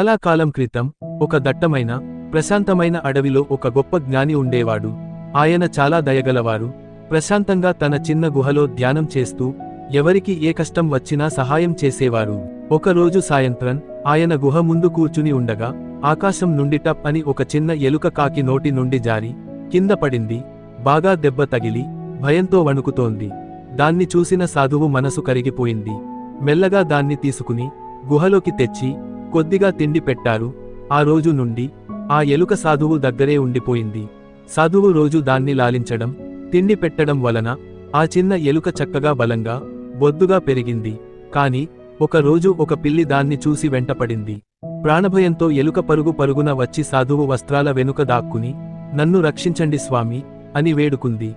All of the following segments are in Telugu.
చాలా కాలం క్రితం ఒక దట్టమైన ప్రశాంతమైన అడవిలో ఒక గొప్ప జ్ఞాని ఉండేవాడు. ఆయన చాలా దయగలవారు. ప్రశాంతంగా తన చిన్న గుహలో ధ్యానం చేస్తూ ఎవరికి ఏ కష్టం వచ్చినా సహాయం చేసేవారు. ఒకరోజు సాయంత్రం ఆయన గుహ ముందు కూర్చుని ఉండగా ఆకాశం నుండి టప్ అని ఒక చిన్న ఎలుక కాకి నోటి నుండి జారి కింద పడింది. బాగా దెబ్బ తగిలి భయంతో వణుకుతోంది. దాన్ని చూసిన సాధువు మనసు కరిగిపోయింది. మెల్లగా దాన్ని తీసుకుని గుహలోకి తెచ్చి కొద్దిగా తిండి పెట్టారు. ఆ రోజు నుండి ఆ ఎలుక సాధువు దగ్గరే ఉండిపోయింది. సాధువు రోజు దాన్ని లాలించడం తిండి పెట్టడం వలన ఆ చిన్న ఎలుక చక్కగా బలంగా బొద్దుగా పెరిగింది. కాని ఒక రోజు ఒక పిల్లి దాన్ని చూసి వెంటపడింది. ప్రాణభయంతో ఎలుక పరుగు పరుగున వచ్చి సాధువు వస్త్రాల వెనుక దాక్కుని నన్ను రక్షించండి స్వామి అని వేడుకుంది.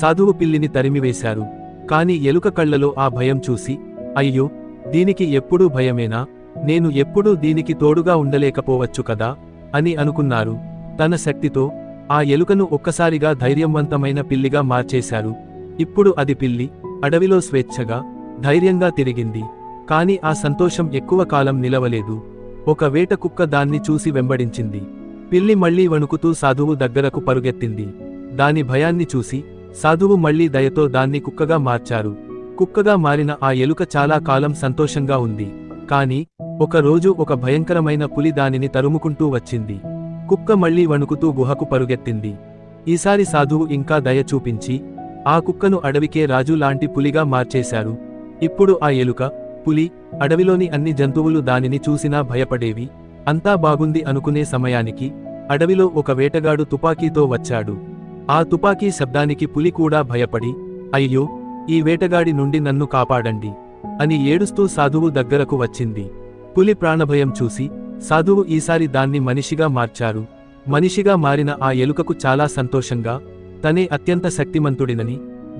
సాధువు పిల్లిని తరిమివేశారు. కాని ఎలుక కళ్ళలో ఆ భయం చూసి అయ్యో దీనికి ఎప్పుడూ భయమేనా? నేను ఎప్పుడూ దీనికి తోడుగా ఉండలేకపోవచ్చు కదా? అని అనుకున్నారు. తన శక్తితో ఆ ఎలుకను ఒక్కసారిగా ధైర్యవంతమైన పిల్లిగా మార్చేశారు. ఇప్పుడు అది పిల్లి అడవిలో స్వేచ్ఛగా ధైర్యంగా తిరిగింది. కాని ఆ సంతోషం ఎక్కువ కాలం నిలవలేదు. ఒక వేట కుక్క దాన్ని చూసి వెంబడించింది. పిల్లి మళ్ళీ వణుకుతూ సాధువు దగ్గరకు పరుగెత్తింది. దాని భయాన్ని చూసి సాధువు మళ్ళీ దయతో దాన్ని కుక్కగా మార్చారు. కుక్కగా మారిన ఆ ఎలుక చాలా కాలం సంతోషంగా ఉంది. కాని ఒకరోజు ఒక భయంకరమైన పులి దానిని తరుముకుంటూ వచ్చింది. కుక్క మళ్ళీ వణుకుతూ గుహకు పరుగెత్తింది. ఈసారి సాధువు ఇంకా దయ చూపించి ఆ కుక్కను అడవికే రాజు లాంటి పులిగా మార్చేశారు. ఇప్పుడు ఆ ఎలుక పులి అడవిలోని అన్ని జంతువులు దానిని చూసినా భయపడేవి. అంతా బాగుంది అనుకునే సమయానికి అడవిలో ఒక వేటగాడు తుపాకీతో వచ్చాడు. ఆ తుపాకీ శబ్దానికి పులి కూడా భయపడి అయ్యో ఈ వేటగాడి నుండి నన్ను కాపాడండి అని ఏడుస్తూ సాధువు దగ్గరకు వచ్చింది. పులి ప్రాణభయం చూసి సాధువు ఈసారి దాన్ని మనిషిగా మార్చారు. మనిషిగా మారిన ఆ ఎలుకకు చాలా సంతోషంగా తనే అత్యంత శక్తిమంతుడినని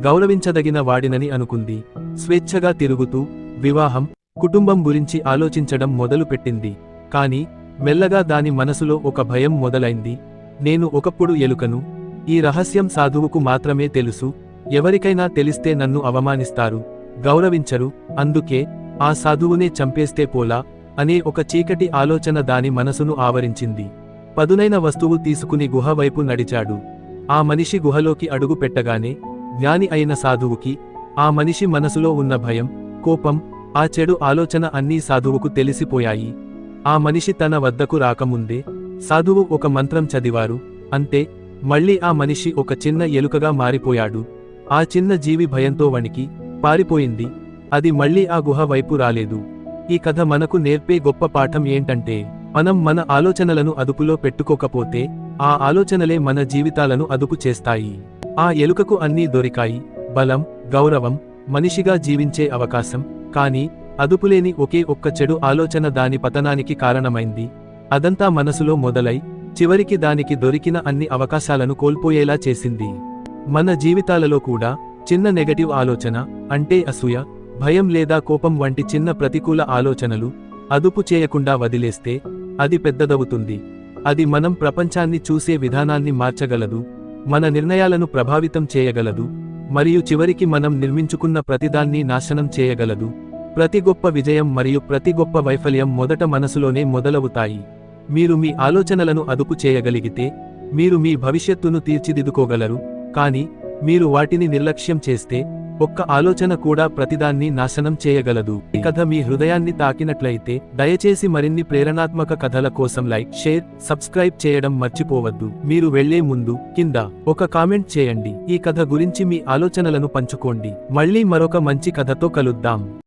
గౌరవించదగిన వాడినని అనుకుంది. స్వేచ్ఛగా తిరుగుతూ వివాహం కుటుంబం గురించి ఆలోచించడం మొదలుపెట్టింది కాని మెల్లగా దాని మనసులో ఒక భయం మొదలైంది. నేను ఒకప్పుడు ఎలుకను ఈ రహస్యం సాధువుకు మాత్రమే తెలుసు. ఎవరికైనా తెలిస్తే నన్ను అవమానిస్తారు గౌరవించరు. అందుకే ఆ సాధువునే చంపేస్తే పోలా అనే ఒక చీకటి ఆలోచన దాని మనసును ఆవరించింది. పదునైన వస్తువు తీసుకుని గుహ వైపు నడిచాడు. ఆ మనిషి గుహలోకి అడుగు పెట్టగానే జ్ఞాని అయిన సాధువుకి ఆ మనిషి మనసులో ఉన్న భయం కోపం ఆ చెడు ఆలోచన అన్నీ సాధువుకు తెలిసిపోయాయి. ఆ మనిషి తన వద్దకు రాకముందే సాధువు ఒక మంత్రం చదివారు అంతే మళ్ళీ ఆ మనిషి ఒక చిన్న ఎలుకగా మారిపోయాడు. ఆ చిన్న జీవి భయంతో వణికి పారిపోయింది. అది మళ్ళీ ఆ గుహ వైపు రాలేదు. ఈ కథ మనకు నేర్పే గొప్ప పాఠం ఏంటంటే మనం మన ఆలోచనలను అదుపులో పెట్టుకోకపోతే ఆ ఆలోచనలే మన జీవితాలను అదుపు చేస్తాయి. ఆ ఎలుకకు అన్నీ దొరికాయి బలం గౌరవం మనిషిగా జీవించే అవకాశం కానీ అదుపులేని ఒకే ఒక్క చెడు ఆలోచన దాని పతనానికి కారణమైంది. అదంతా మనసులో మొదలై చివరికి దానికి దొరికిన అన్ని అవకాశాలను కోల్పోయేలా చేసింది. మన జీవితాలలో కూడా చిన్న నెగటివ్ ఆలోచన అంటే అసూయ భయం లేదా కోపం వంటి చిన్న ప్రతికూల ఆలోచనలు అదుపు చేయకుండా వదిలేస్తే అది పెద్దదవుతుంది. అది మనం ప్రపంచాన్ని చూసే విధానాన్ని మార్చగలదు మన నిర్ణయాలను ప్రభావితం చేయగలదు మరియు చివరికి మనం నిర్మించుకున్న ప్రతిదాన్ని నాశనం చేయగలదు. ప్రతి గొప్ప విజయం మరియు ప్రతి గొప్ప వైఫల్యం మొదట మనసులోనే మొదలవుతాయి. మీరు మీ ఆలోచనలను అదుపు చేయగలిగితే మీరు మీ భవిష్యత్తును తీర్చిదిద్దుకోగలరు కానీ మీరు వాటిని నిర్లక్ష్యం చేస్తే ఒక్క ఆలోచన కూడా ప్రతిదాన్ని నాశనం చేయగలదు. ఈ కథ మీ హృదయాన్ని తాకినట్లయితే దయచేసి మరిన్ని ప్రేరణాత్మక కథల కోసం లైక్ షేర్ సబ్స్క్రైబ్ చేయడం మర్చిపోవద్దు. మీరు వెళ్ళే ముందు కింద ఒక కామెంట్ చేయండి. ఈ కథ గురించి మీ ఆలోచనలను పంచుకోండి. మళ్ళీ మరొక మంచి కథతో కలుద్దాం.